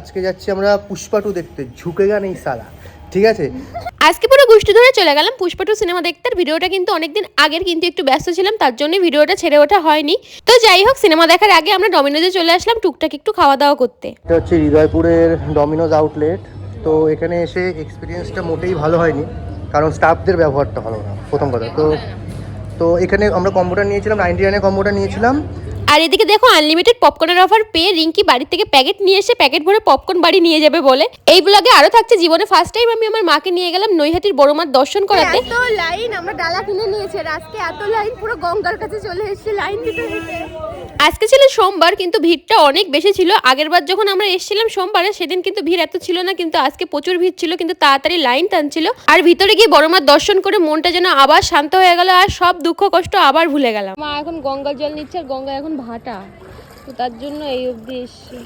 আজকে যাচ্ছি আমরা পুষ্পা টু দেখতে। ঝুঁকেগা নেই সালা ঠিক আছে? আজকে পুরো গোষ্ঠী ধরে চলে গেলাম পুষ্পা টু সিনেমা দেখতে। আর ভিডিওটা কিন্তু অনেকদিন আগের কিন্তু একটু ব্যস্ত ছিলাম তার জন্য ভিডিওটা ছেড়ে ওঠা হয়নি। তো যাই হোক সিনেমা দেখার আগে আমরা ডমিনোজে চলে আসলাম টুকটাক একটু খাওয়া দাওয়া করতে। এটা হচ্ছে হৃদয়পুরের ডমিনোজ আউটলেট। তো এখানে এসে এক্সপিরিয়েন্সটা মোটেই ভালো হয়নি কারণ স্টাফদের ব্যবহারটা ভালো না প্রথম কথা। তো তো এখানে আমরা কম্পিউটার নিয়েছিলাম নাইনটি নাইনের কম্পিউটার নিয়েছিলাম। আর এদিকে দেখো আনলিমিটেড পপকর্নের অফার পেয়ে রিঙ্কি বাড়ি থেকে প্যাকেট নিয়ে এসে প্যাকেট ভরে পপকর্ন বাড়ি নিয়ে যাবে বলে। এই ব্লগে আরও থাকছে জীবনে ফার্স্ট টাইম আমি আমার মাকে নিয়ে গেলাম নৈহাটির বড় মার দর্শন করাতে। এত লাইন আমরা ডালা কিনে নিয়েছি আজকে এত লাইন পুরো গঙ্গার কাছে চলে এসেছে লাইন দিতে দিতে। আজকে ছিল সোমবার কিন্তু ভিড়টা অনেক বেশি ছিল। আগের বার যখন আমরা এসেছিলাম সোমবারে সেদিন কিন্তু ভিড় এত ছিল না কিন্তু আজকে প্রচুর ভিড় ছিল কিন্তু তাড়াতাড়ি লাইন টানছিল। আর ভিতরে গিয়ে বড় মার দর্শন করে মনটা যেন আবার শান্ত হয়ে গেল আর সব দুঃখ কষ্ট আবার ভুলে গেলাম। মা এখন গঙ্গার জল নিচ্ছে আর গঙ্গা এখন ভাটা তো তার জন্য এই অবধি এসছি।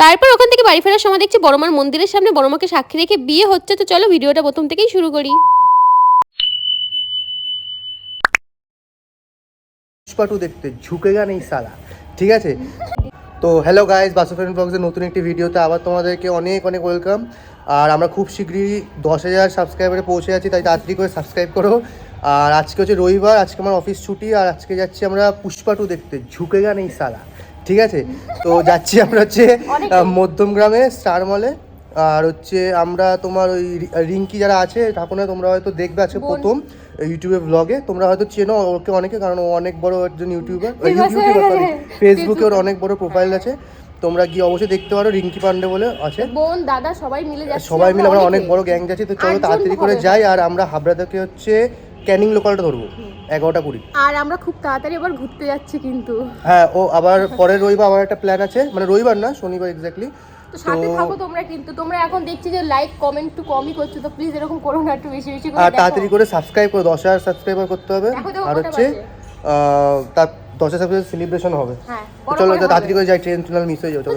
তারপর ওখান থেকে বাড়ি ফেরার সময় দেখছি বড়মার মন্দিরের সামনে বড়মাকে সাক্ষী রেখে বিয়ে হচ্ছে তো চলো ভিডিওটা প্রথম থেকেই শুরু করি। পুষ্পা টু দেখতে ঝুঁকেগা নেই সালা ঠিক আছে? তো হ্যালো গাইজ বাসুফেন ব্লগসের নতুন একটি ভিডিওতে আবার তোমাদেরকে অনেক অনেক ওয়েলকাম আর আমরা খুব শীঘ্রই দশ হাজার সাবস্ক্রাইবারে পৌঁছে যাচ্ছি তাই তাড়াতাড়ি করে সাবস্ক্রাইব করো। আর আজকে হচ্ছে রবিবার আজকে আমার অফিস ছুটি আর আজকে যাচ্ছি আমরা পুষ্পা টু দেখতে। ঝুঁকেগা নেই সালা ঠিক আছে? তো যাচ্ছি আমরা হচ্ছে আহ, মধ্যমগ্রামে স্টার মলে আর হচ্ছে আমরা তোমার ওই রিঙ্কি যারা আছে ঠাকুরা তোমরা হয়তো দেখবে আজকে প্রথম ইউটিউবে ব্লগে তোমরা হয়তো চেনো ওকে অনেকে কারণ ও অনেক বড় একজন ইউটিউবার ইউটিউবার সরি ফেসবুকে ওর অনেক বড় প্রোফাইল আছে। তোমরা গিয়ে অবশ্যই দেখতে পারো রিঙ্কি পান্ডে বলে আছে। বোন দাদা সবাই মিলে যাচ্ছে সবাই মিলে আমরা অনেক। অনেকে। বড় গ্যাং যাচ্ছি তো চলো তাড়াতাড়ি করে যাই। আর আমরা হাবড়া থেকে হচ্ছে ক্যানিং লোকালটা ধরবো এগারোটা কুড়ি। আর আমরা খুব তাড়াতাড়ি আবার ঘুরতে যাচ্ছি কিন্তু। হ্যাঁ ও আবার পরের রবিবার আমার একটা প্ল্যান আছে মানে রবিবার না শনিবার এক্স্যাক্টলি তো সাথে থাকো তোমরা কিন্তু তোমরা এখন দেখছি যে লাইক কমেন্ট একটু কমই করছ তো প্লিজ এরকম করো না একটু বেশি বেশি করে আর তাড়াতাড়ি করে সাবস্ক্রাইব করে দশ হাজার সাবস্ক্রাইবার করতে হবে। আর হচ্ছে তার দশ হাজার সেলিব্রেশন হবে। হ্যাঁ তো চলো তাড়াতাড়ি করে যাই ট্রেন মিস হয়ে যাবে চলো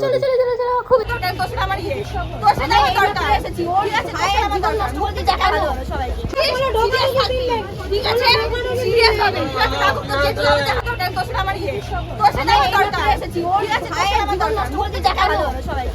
খুব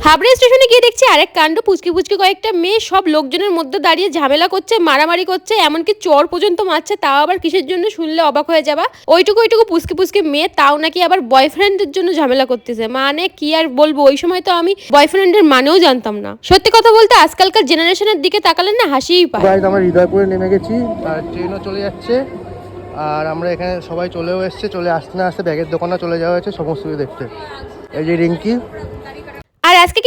হাবড়া স্টেশনে গিয়ে দেখছি আরেক কাণ্ড পুচকি পুচকি কয়েকটা মেয়ে সব লোকজনের মধ্যে দাঁড়িয়ে ঝামেলা করছে মারামারি করছে এমনকি চর পর্যন্ত মারছে তাও আবার কিসের জন্য শুনলে অবাক হয়ে যাবা। ওইটুকু ওইটুকু পুচকি পুচকি মেয়ে তাও নাকি আবার বয়ফ্রেন্ডের জন্য ঝামেলা করতেছে। মানে কি আর বলব ওই সময় তো আমি বয়ফ্রেন্ডের মানেও জানতাম না। সত্যি কথা বলতে আজকালকার জেনারেশনের দিকে তাকালে না হাসিই পায়। আমরা হৃদয়পুরে নেমে গেছি আর ট্রেনও চলে যাচ্ছে। আর আমরা এখানে সবাই চলেও এসছে, চলে আসতে না আসতে ব্যাগের দোকানে চলে যাওয়া হয়েছে, সমস্ত কিছু দেখতে। এই যে রিঙ্কি। আর আজকে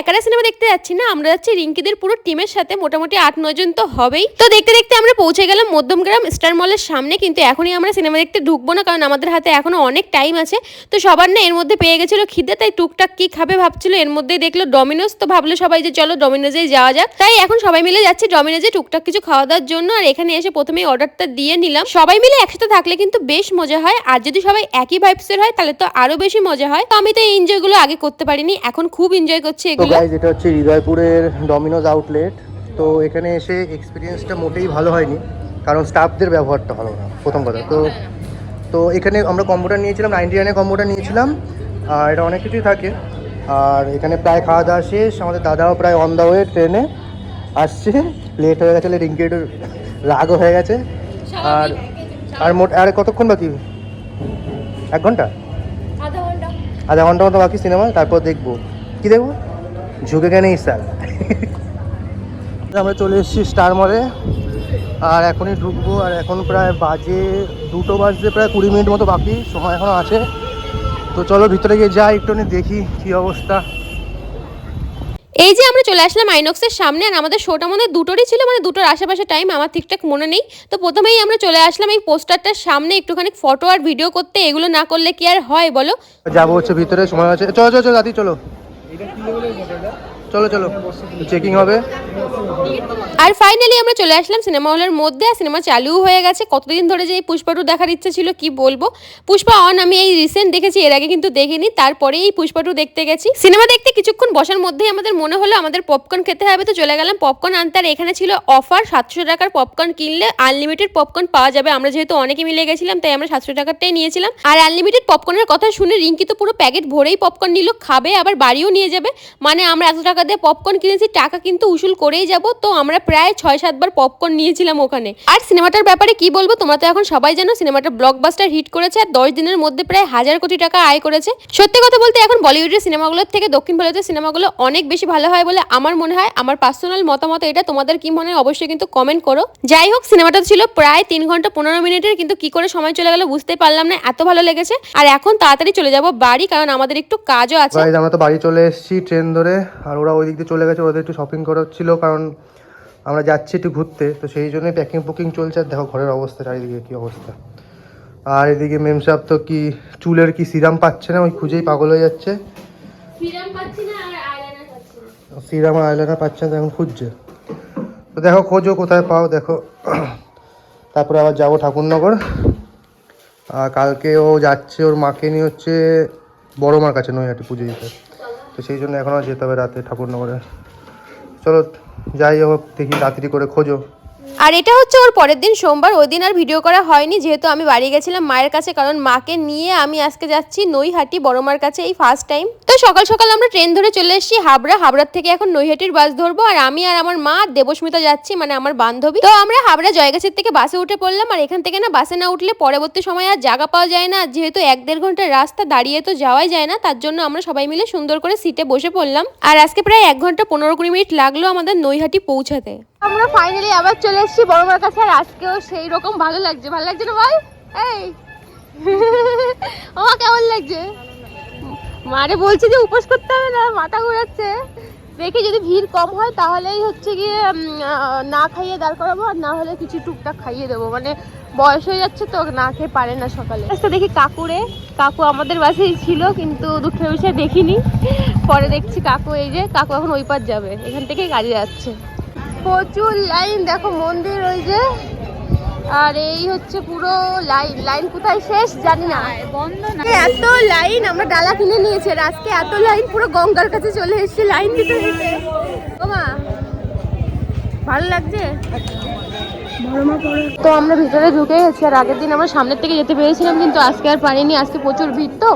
একারা সিনেমা দেখতে যাচ্ছি না, আমরা যাচ্ছি রিঙ্কিদের পুরো টিমের সাথে, মোটামুটি আট, নয় জন তো হবেই। তো দেখতে দেখতে আমরা পৌঁছে গেলাম মধ্যমগ্রাম স্টার মলের সামনে, কিন্তু এখনই আমরা সিনেমা দেখতে ঢুকবো না, কারণ আমাদের হাতে এখনও অনেক টাইম আছে। তো সবার না এর মধ্যে পেয়ে গেছিল খিদে, তাই টুকটাক কি খাবে ভাবছিল, এর মধ্যেই দেখল ডমিনোস তো ভাবলো সবাই যে চলো ডমিনোজেই যাওয়া যাক। তাই এখন সবাই মিলে যাচ্ছি ডমিনোজে টুকটাক কিছু খাওয়া দাওয়ার জন্য, আর এখানে এসে প্রথমেই অর্ডারটা দিয়ে নিলাম। সবাই মিলে একসাথে থাকলে কিন্তু বেশ মজা হয়, আর যদি সবাই একই ভাইবসের হয়, তাহলে তো আরও বেশি মজা হয়। তো আমি তো এই এনজয়গুলো আগে করতে পারিনি, এখন খুব এনজয় করছি তো গাইজ এটা হচ্ছে হৃদয়পুরের ডমিনোজ আউটলেট তো এখানে এসে এক্সপিরিয়েন্সটা মোটেই ভালো হয়নি কারণ স্টাফদের ব্যবহারটা ভালো না প্রথম কথা। তো তো এখানে আমরা কম্পিউটার নিয়েছিলাম নাইনটি নাইনের কম্পিউটার নিয়েছিলাম আর এটা অনেক কিছুই থাকে। আর এখানে প্রায় খাওয়া দাওয়া শেষ আমাদের দাদাও প্রায় অন দ্য ওয়ে ট্রেনে আসছে লেট হয়ে গেছে রিঙ্কি একটু রাগও হয়ে গেছে। আর আর মোট আর কতক্ষণ বাকি? এক ঘণ্টা? আধা ঘণ্টা। মতো বাকি সিনেমা তারপর দেখব। কি দেখব? ঝুঁকে কেন স্যার। আমরা চলে এসেছি স্টার মলে আর এখনই ঢুকবো আর এখন প্রায় বাজে দুটো বাজতে প্রায় কুড়ি মিনিট মতো বাকি সময় এখনও আছে। তো চলো ভিতরে গিয়ে যাই একটুখানি দেখি কি অবস্থা। এই যে আমরা চলে আসলাম আইনক্সের সামনে আর আমাদের শোটা মনে দুটোরই ছিল মানে দুটোর আশেপাশে টাইম আমার ঠিকঠাক মনে নেই। তো প্রথমেই আমরা চলে আসলাম এই পোস্টারটার সামনে একটুখানি ফটো আর ভিডিও করতে এগুলো না করলে কি আর হয় বলো? যাব হচ্ছে ভিতরে সময় আছে। চলো চলো চলো দাদি চলো। এটা কি লেভেলের মোটরটা চলো চলো। চেকিং হবে। আর ফাইনালি আমরা চলে আসলাম সিনেমা হলের মধ্যে। আর সিনেমা চালুও হয়ে গেছে। কতদিন ধরে যে এই পুষ্পা টু দেখার ইচ্ছে ছিল, কি বলব? পুষ্পা অন আমি এই রিসেন্ট দেখেছি, এর আগে কিন্তু দেখিনি। তারপরে এই পুষ্পা টু দেখতে গেছি। সিনেমা দেখতে কিছুক্ষণ বসার মধ্যেই আমাদের মনে হলো, আমাদের পপকর্ন খেতে হবে তো চলে গেলাম। পপকর্ন আনতে আর এখানে ছিল অফার সাতশো টাকার পপকর্ন কিনলে আনলিমিটেড পপকর্ন পাওয়া যাবে। আমরা যেহেতু অনেকে মিলে গেছিলাম, তাই আমরা সাতশো টাকারটাই নিয়েছিলাম। আর আনলিমিটেড পপকর্নের কথা শুনে রিঙ্কি তো পুরো প্যাকেট ভরেই পপকর্ন নিল, খাবে, আবার বাড়িও নিয়ে যাবে। মানে আমরা এত টাকা দিয়ে পপকর্ন কিনেছি, টাকা কিন্তু উসুল করেই যাব। তো আমরা প্রায় ছয় সাতবার পপকর্ন নিয়েছিলাম ওখানে। আর সিনেমাটার ব্যাপারে কি বলব, তোমরা তো এখন সবাই জানো, সিনেমাটা ব্লকবাস্টার হিট করেছে আর দশ দিনের মধ্যে প্রায় হাজার কোটি টাকা আয় করেছে। সত্যি কথা বলতে এখন বলিউডের সিনেমাগুলোর থেকে দক্ষিণ ভারতের সিনেমাগুলো অনেক বেশি ভালো হয় বলে আমার মনে হয়। আমার পার্সোনাল মতামত এটা, তোমাদের কি মনে হয় অবশ্যই কিন্তু কমেন্ট করো। যাই হোক, সিনেমাটা ছিল প্রায় তিন ঘণ্টা পনেরো মিনিটের, কিন্তু কি করে সময় চলে গেল বুঝতেই পারলাম না, এত ভালো লেগেছে। আর এখন তাড়াতাড়ি চলে যাব বাড়ি, কারণ আমাদের একটু কাজও আছে। আমরা তো বাড়ি চলে এসেছি ট্রেন ধরে, আর ওরা ওই দিক দিয়ে চলে গেছে ওদের একটু শপিং করার ছিল কারণ আমরা যাচ্ছি একটু ঘুরতে তো সেই জন্যই প্যাকিং পুকিং চলছে। আর দেখো ঘরের অবস্থা চারিদিকে কী অবস্থা। আর এদিকে মেম সাহেব তো কি চুলের কি সিরাম পাচ্ছে না? ওই খুঁজেই পাগল হয়ে যাচ্ছে। সিরাম আর আইলাইনার পাচ্ছে না। এখন খুঁজছে। তো দেখো খোঁজো কোথায় পাও দেখো। তারপরে আবার যাব ঠাকুরনগর। আর কালকে ও যাচ্ছে ওর মাকে নিয়ে হচ্ছে বড় মার কাছে নৈহাটি পুজো দিতে। তো সেই জন্য এখনও যেতে হবে রাতে ঠাকুরনগরে। চলো, যাই হোক, দেখি রাত্রি করে খোঁজো। আর এটা হচ্ছে ওর পরের দিন সোমবার, ওই দিন আর ভিডিও করা হয়নি, যেহেতু আমি বাড়ি গেছিলাম মায়ের কাছে, কারণ মাকে নিয়ে আমি আজকে যাচ্ছি নৈহাটি বড়মার কাছে এই ফার্স্ট টাইম তো সকাল সকাল আমরা ট্রেন ধরে চলে এসেছি হাবড়া, হাবড়ার থেকে এখন নৈহাটির বাস ধরবো, আর আমি আর আমার মা দেবস্মিতা যাচ্ছি মানে আমার বান্ধবী। তো আমরা হাবড়া জয়গাছির থেকে বাসে উঠে পড়লাম, আর এখান থেকে না বাসে না উঠলে পরবর্তী সময় আর জায়গা পাওয়া যায় না, যেহেতু এক দেড় ঘণ্টার রাস্তা, দাঁড়িয়ে তো যাওয়াই যায় না, তার জন্য আমরা সবাই মিলে সুন্দর করে সিটে বসে পড়লাম। আর আজকে প্রায় এক ঘণ্টা পনেরো কুড়ি মিনিট লাগল আমাদের নৈহাটি পৌঁছাতে। আমরা ফাইনালি আবার চলে এসেছি বড় মার কাছে আর আজকেও সেই রকম ভালো লাগছে। ভালো লাগছে না বল? এই। আমার কেমন লাগছে? মারে বলছে যে উপোস করতে হবে না, মাথা ঘোরাচ্ছে। দেখি যদি ভিড় কম হয়, তাহলেই হচ্ছে গিয়ে না খাইয়ে দাঁড় করাবো, আর না হলে কিছু টুকটাক খাইয়ে দেবো। মানে বয়স হয়ে যাচ্ছে তো, না খেয়ে পারে না সকালে। আচ্ছা দেখি কাকুরে, কাকু আমাদের বাসেই ছিল, কিন্তু দুঃখের বিষয়ে দেখিনি। পরে দেখছি কাকু এই যে, কাকু এখন ওই পার যাবে। এখান থেকে গাড়ি যাচ্ছে। প্রচুর লাইন দেখো মন্দির ওই যে। আর এই হচ্ছে পুরো লাইন। লাইন কোথায় শেষ? জানি না। বন্ধ না। এত লাইন আমরা ডালা কিনে নিয়েছি আর আজকে এত লাইন পুরো গঙ্গার কাছে চলে এসেছে লাইন দিতে দিতে। ওমা ভালো লাগছে? তো আমরা ভিতরে ঢুকে গেছি আর আগের দিন আমরা সামনের থেকে যেতে পেরেছিলাম কিন্তু আজকে আর পারিনি আজকে প্রচুর ভিড় তো।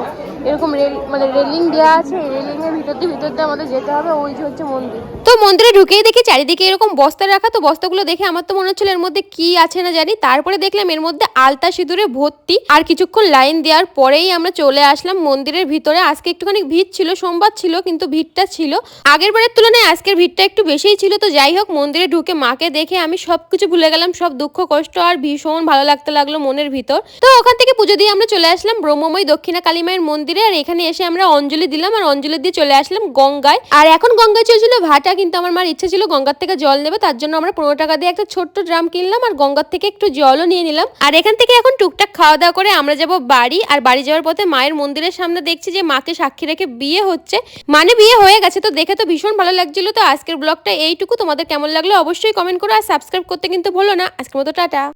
এরকম রেল মানে রেলিং দেওয়া আছে, এই রেলিং এর ভিতর দিয়ে ভিতর দিয়ে আমাদের যেতে হবে, ওই যে হচ্ছে মন্দির। তো মন্দিরে ঢুকেই দেখি চারিদিকে এরকম বস্তা রাখা, তো বস্তাগুলো দেখে আমার তো মনে হচ্ছিল এর মধ্যে কি আছে না জানি। তারপরে দেখলাম এর মধ্যে আলতা সিঁদুরে ভর্তি, আর কিছুক্ষণ লাইন দেওয়ার পরেই আমরা চলে আসলাম মন্দিরের ভিতরে। আজকে একটুখানি ভিড় ছিল, সোমবার ছিল, কিন্তু ভিড়টা ছিল। আগের বারের তুলনায় আজকের ভিড়টা একটু বেশিই ছিল, তো যাই হোক, মন্দিরে ঢুকে মাকে দেখে আমি সবকিছু ভুলে গেলাম, সব দুঃখ, কষ্ট, আর ভীষণ ভালো লাগতে লাগল মনের ভিতর। তো ওখান থেকে পুজো দিয়ে আমরা চলে আসলাম ব্রহ্মময় দক্ষিণা কালী মায়ের মন্দিরে, আর এখানে এসে আমরা অঞ্জলি দিলাম, আর অঞ্জলি দিয়ে চলে আসলাম গঙ্গায়। আর এখন গঙ্গায় চলছিল ভাটা, কিন্তু আমার মার ইচ্ছা ছিল গঙ্গার থেকে জল নেবে, তার জন্য আমরা পনেরো টাকা দিয়ে একটা ছোট্ট ড্রাম কিনলাম, আর গঙ্গার থেকে একটু জলও নিয়ে নিলাম। আর এখান থেকে এখন টুকটাক খাওয়া দাওয়া করে আমরা যাব বাড়ি, আর বাড়ি যাওয়ার পথে মায়ের মন্দিরের সামনে দেখছি যে মাকে সাক্ষী রেখে বিয়ে হচ্ছে। মানে বিয়ে হয়ে গেছে, তো দেখে তো ভীষণ ভালো লাগছিল। তো আজকের ব্লগটা এইটুকু, তোমাদের কেমন লাগল অবশ্যই কমেন্ট করো, আর সাবস্ক্রাইব করতে কিন্তু ভুলো না। আজকের মতো, টাটা।